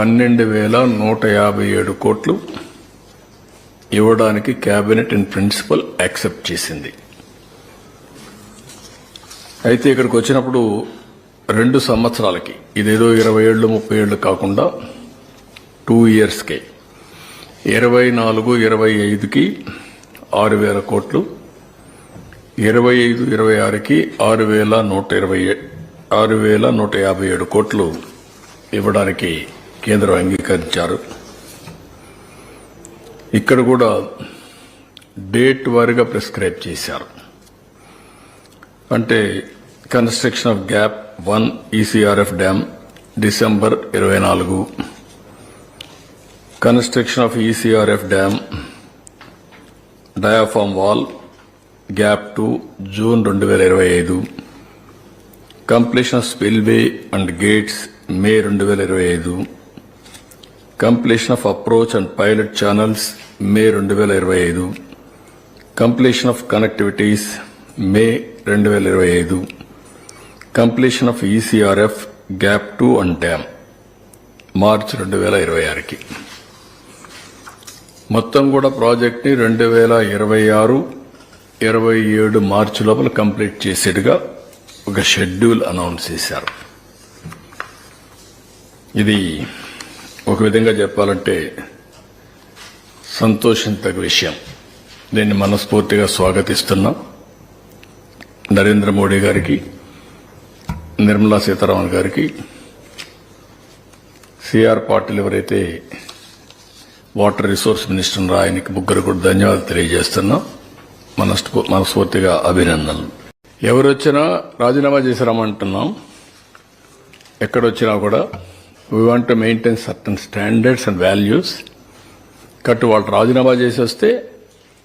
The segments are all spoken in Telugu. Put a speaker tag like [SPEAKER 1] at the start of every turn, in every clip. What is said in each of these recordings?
[SPEAKER 1] పన్నెండు వేల నూట యాభై ఏడు కోట్లు ఇవ్వడానికి క్యాబినెట్ ఇన్ ప్రిన్సిపల్ యాక్సెప్ట్ చేసింది. అయితే ఇక్కడికి వచ్చినప్పుడు రెండు సంవత్సరాలకి ఇదేదో ఇరవై ఏళ్ళు ముప్పై ఏళ్ళు కాకుండా టూ ఇయర్స్కే ఇరవై నాలుగు ఇరవై ఐదుకి ఆరు వేల కోట్లు ఇరవై ఐదు ఇరవై ఆరుకి ఆరు వేల నూట ఇరవై ఏ- ఆరు వేల నూట యాభై ఏడు కోట్లు ఇవ్వడానికి కేంద్రం అంగీకరించారు. ఇక్కడ కూడా డేట్ వారీగా ప్రిస్క్రైబ్ చేశారు. అంటే construction of gap one ECRF dam December ఇరవై నాలుగు. Construction of ECRF dam diaphragm wall gap two June రెండు వేల ఇరవై ఐదు. Completion of spillway and gates May రెండు వేల ఇరవై ఐదు. Completion of approach and pilot channels May రెండు వేల ఇరవై ఐదు. కంప్లీషన్ ఆఫ్ కనెక్టివిటీస్ మే రెండు వేల ఇరవై ఐదు. Completion of ECRF gap two and dam March రెండు వేల ఇరవై ఆరుకి. మొత్తం కూడా ప్రాజెక్ట్ని రెండు వేల ఇరవై ఆరు ఇరవై ఏడు మార్చి లోపల కంప్లీట్ చేసేట్టుగా ఒక షెడ్యూల్ అనౌన్స్ చేశారు. ఇది ఒక విధంగా చెప్పాలంటే సంతోషించదగ్గ విషయం. దీన్ని మనస్ఫూర్తిగా స్వాగతిస్తున్నాం. నరేంద్ర మోడీ గారికి నిర్మలా సీతారామన్ గారికి సిఆర్ పాటిల్ ఎవరైతే వాటర్ రిసోర్స్ మినిస్టర్ ఆయనకి ముగ్గురు కూడా ధన్యవాదాలు తెలియజేస్తున్నాం. మనస్ఫూ- మనస్ఫూర్తిగా అభినందనలు. ఎవరు వచ్చినా రాజీనామా చేసి రమ్మంటున్నాం. ఎక్కడొచ్చినా కూడా we want to maintain certain standards and values కట్టు వాళ్ళు రాజీనామా చేసి వస్తే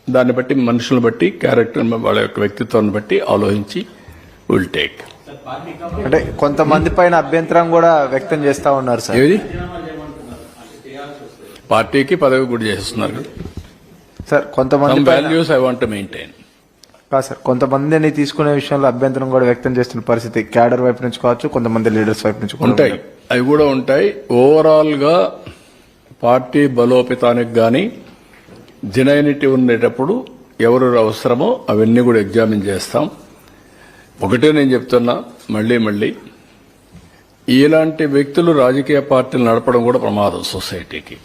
[SPEAKER 1] దాన్ని బట్టి మనుషులను బట్టి క్యారెక్టర్ వాళ్ళ యొక్క వ్యక్తిత్వాన్ని బట్టి ఆలోచించి విల్ టేక్
[SPEAKER 2] అంటే కొంతమంది పైన అభ్యంతరం కూడా వ్యక్తం చేస్తా ఉన్నారు సార్.
[SPEAKER 1] ఏది? పార్టీకి పదవి కూడా చేస్తున్నారు
[SPEAKER 2] సార్ కొంతమంది
[SPEAKER 1] వాల్యూస్ ఐ వాంట్ మెయింటైన్
[SPEAKER 2] కాదు సార్ కొంతమందిని తీసుకునే విషయంలో అభ్యంతరం కూడా వ్యక్తం చేస్తున్న పరిస్థితి క్యాడర్ వైపు నుంచి కావచ్చు కొంతమంది లీడర్స్ వైపు నుంచి
[SPEAKER 1] ఉంటాయి. అవి కూడా ఉంటాయి. ఓవరాల్గా పార్టీ బలోపేతానికి గాని జెనైనిటీ ఉండేటప్పుడు ఎవరు అవసరమో అవన్నీ కూడా ఎగ్జామిన్ చేస్తాం. ఒకటే నేను చెప్తున్నా మళ్ళీ మళ్ళీ ఇలాంటి వ్యక్తులు రాజకీయ పార్టీలు నడపడం కూడా ప్రమాదం సొసైటీకి.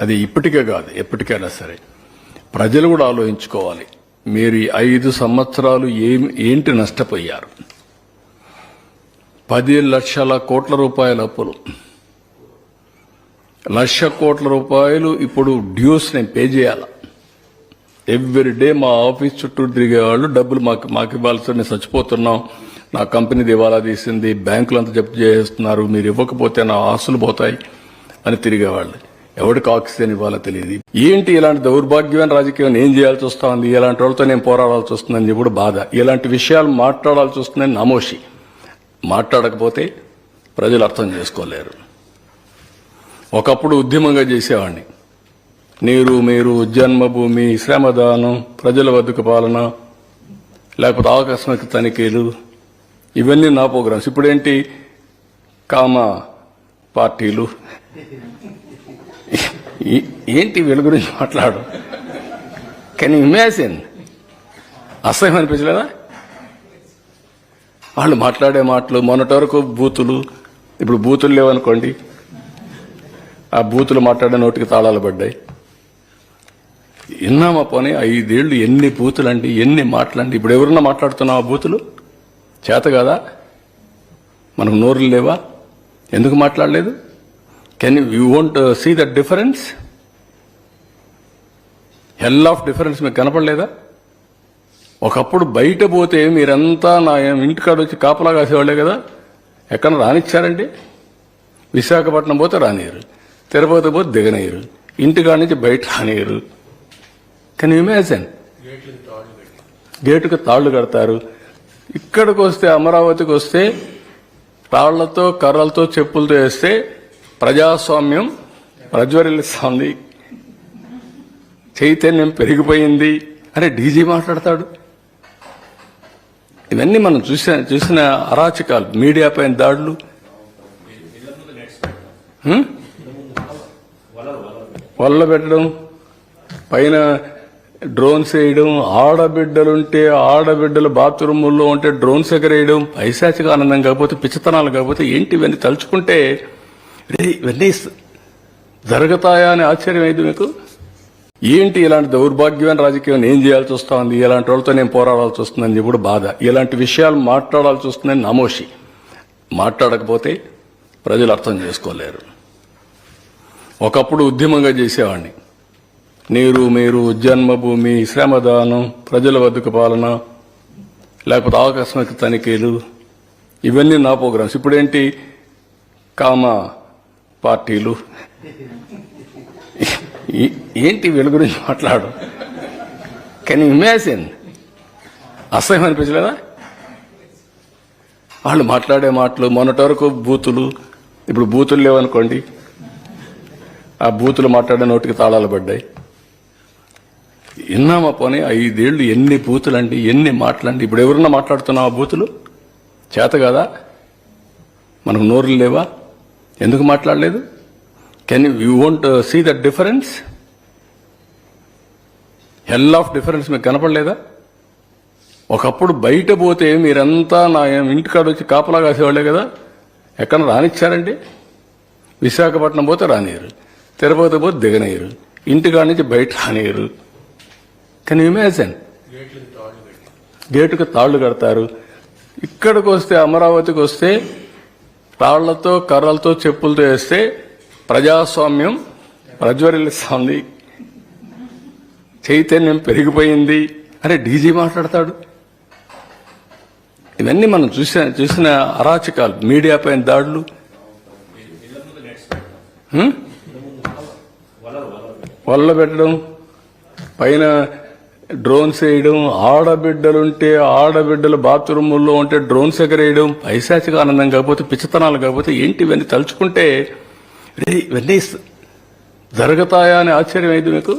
[SPEAKER 1] అది ఇప్పటికే కాదు ఎప్పటికైనా సరే. ప్రజలు కూడా ఆలోచించుకోవాలి. మీరు ఐదు సంవత్సరాలు ఏం ఏంటి నష్టపోయారు? పది లక్షల కోట్ల రూపాయల అప్పులు. లక్ష కోట్ల రూపాయలు ఇప్పుడు డ్యూస్ నేను పే చేయాల? ఎవ్రీ డే మా ఆఫీస్ చుట్టూ తిరిగేవాళ్ళు డబ్బులు మాకు మాకు ఇవ్వాల్సి మేము చచ్చిపోతున్నాం. నా కంపెనీ దివాలా తీసింది బ్యాంకులు అంతా జప్తు చేస్తున్నారు మీరు ఇవ్వకపోతే నా ఆస్తులు పోతాయి అని తిరిగేవాళ్ళు. ఎవరికి ఆక్సిజన్ ఇవ్వాలో తెలియదు. ఏంటి ఇలాంటి దౌర్భాగ్యమైన రాజకీయం ఏం చేయాల్సి వస్తుంది? ఇలాంటి వాళ్ళతో నేను పోరాడాల్సి వస్తుందని చెప్పి బాధ. ఇలాంటి విషయాలు మాట్లాడాల్సి వస్తుందని నమోషి. మాట్లాడకపోతే ప్రజలు అర్థం చేసుకోలేరు. ఒకప్పుడు ఉద్యమంగా చేసేవాడిని. నీరు మీరు జన్మభూమి శ్రమదానం ప్రజల వద్దకు పాలన లేకపోతే ఆకస్మిక తనిఖీలు ఇవన్నీ నా ప్రోగ్రామ్స్. ఇప్పుడేంటి? కామ పార్టీలు. ఏంటి వీళ్ళ గురించి మాట్లాడు? కానీ ఇమాజిన్ అసహ్యం అనిపించలేదా? వాళ్ళు మాట్లాడే మాటలు మొన్నటి వరకు బూతులు ఇప్పుడు బూతులు లేవనుకోండి. ఆ బూతులు మాట్లాడే నోటికి తాళాలు పడ్డాయి. విన్నామా పోనీ ఐదేళ్ళు ఎన్ని బూతులండి ఎన్ని మాటలండి ఇప్పుడు ఎవరన్నా మాట్లాడుతున్నాం ఆ బూతులు? చేత కదా? మనకు నోరులు లేవా? ఎందుకు మాట్లాడలేదు? Can you won't see that difference hell of difference మీకు కనపడలేదా? ఒకప్పుడు బయట పోతే మీరంతా నా ఇంటికాడ వచ్చి కాపలా కాసేవాళ్ళే కదా? ఎక్కడ రానిచ్చారండి? విశాఖపట్నం పోతే రానియరు తిరుపతి పోతే దిగనయ్యరు. ఇంటికాడ నుంచి బయట రానియరు కెన్ ఇమాజిన్ గేటుకు తాళ్ళు కడతారు. ఇక్కడికి వస్తే అమరావతికి వస్తే తాళ్ళతో కర్రలతో చెప్పులతో వేస్తే ప్రజాస్వామ్యం ప్రజ్వరిల్లిస్తోంది చైతన్యం పెరిగిపోయింది. అరే డీజీ మాట్లాడతాడు. ఇవన్నీ మనం చూసిన చూసిన అరాచకాలు. మీడియా పైన దాడులు. హ్మ్? వల్ల పెట్టడం. పైన డ్రోన్స్ వేయడం. ఆడబిడ్డలుంటే ఆడబిడ్డలు బాత్రూముల్లో ఉంటే డ్రోన్స్ ఎగరేయడం. పైశాచిక ఆనందం కాకపోతే పిచ్చతనాలు కాకపోతే ఏంటి ఇవన్నీ తలుచుకుంటే ఇవన్నీ జరుగుతాయా అని ఆశ్చర్యం అయింది మీకు? ఏంటి ఇలాంటి దౌర్భాగ్యమైన రాజకీయం ఏం చేయాల్సి వస్తుంది? ఇలాంటి వాళ్ళతో నేను పోరాడాల్సి వస్తుందని చెప్పి బాధ. ఇలాంటి విషయాలు మాట్లాడాల్సి వస్తుందని నమోషి. మాట్లాడకపోతే ప్రజలు అర్థం చేసుకోలేరు. ఒకప్పుడు ఉద్యమంగా చేసేవాడిని. నీరు మీరు జన్మభూమి శ్రమదానం ప్రజల వద్దకు పాలన లేకపోతే ఆకస్మిక తనిఖీలు ఇవన్నీ నా ప్రోగ్రామ్స్. ఇప్పుడేంటి? కామ పార్టీలు. ఏంటి వీళ్ళ గురించి మాట్లాడు? కానీ ఇమాజిన్ అసహ్యం అనిపించలేదా? వాళ్ళు మాట్లాడే మాటలు మొన్నటి వరకు బూతులు ఇప్పుడు బూతులు లేవనుకోండి. ఆ బూతులు మాట్లాడే నోటికి తాళాలు పడ్డాయి. విన్నామా పోనీ ఐదేళ్ళు ఎన్ని బూతులు అండి ఎన్ని మాటలండి ఇప్పుడు ఎవరన్నా మాట్లాడుతున్నావా ఆ బూతులు? చేత కదా? మనకు నోరులు లేవా? ఎందుకు మాట్లాడలేదు? Can you won't see that difference hell of difference మీకు కనపడలేదా? ఒకప్పుడు బయట పోతే మీరంతా నా ఇంటికాడ వచ్చి కాపలా కాసేవాళ్ళే కదా? ఎక్కడ రానిచ్చారండి? విశాఖపట్నం పోతే రానియరు తిరుపతి పోతే దిగనీయరు ఇంటికాడ నుంచి బయట రానియరు కానీ ఇమాజిన్ గేటుకు తాళ్ళు కడతారు. ఇక్కడికి వస్తే అమరావతికి వస్తే తాళ్ళతో కర్రలతో చెప్పులతో వేస్తే ప్రజాస్వామ్యం ప్రజ్వరిల్లిస్తోంది. చైతన్యం పెరిగిపోయింది. అరే డీజీ మాట్లాడతాడు. ఇవన్నీ మనం చూసిన చూసిన అరాచకాలు. మీడియా పైన దాడులు. వలలు వల్ల పెట్టడం. పైన డ్రోన్స్ వేయడం ఆడబిడ్డలుంటే ఆడబిడ్డలు బాత్రూముల్లో ఉంటే డ్రోన్స్ ఎగరేయడం పైశాచిక ఆనందం కాకపోతే పిచ్చతనాలు కాకపోతే ఏంటి ఇవన్నీ తలుచుకుంటే ఇవన్నీ జరుగుతాయా అని ఆశ్చర్యం అయింది మీకు?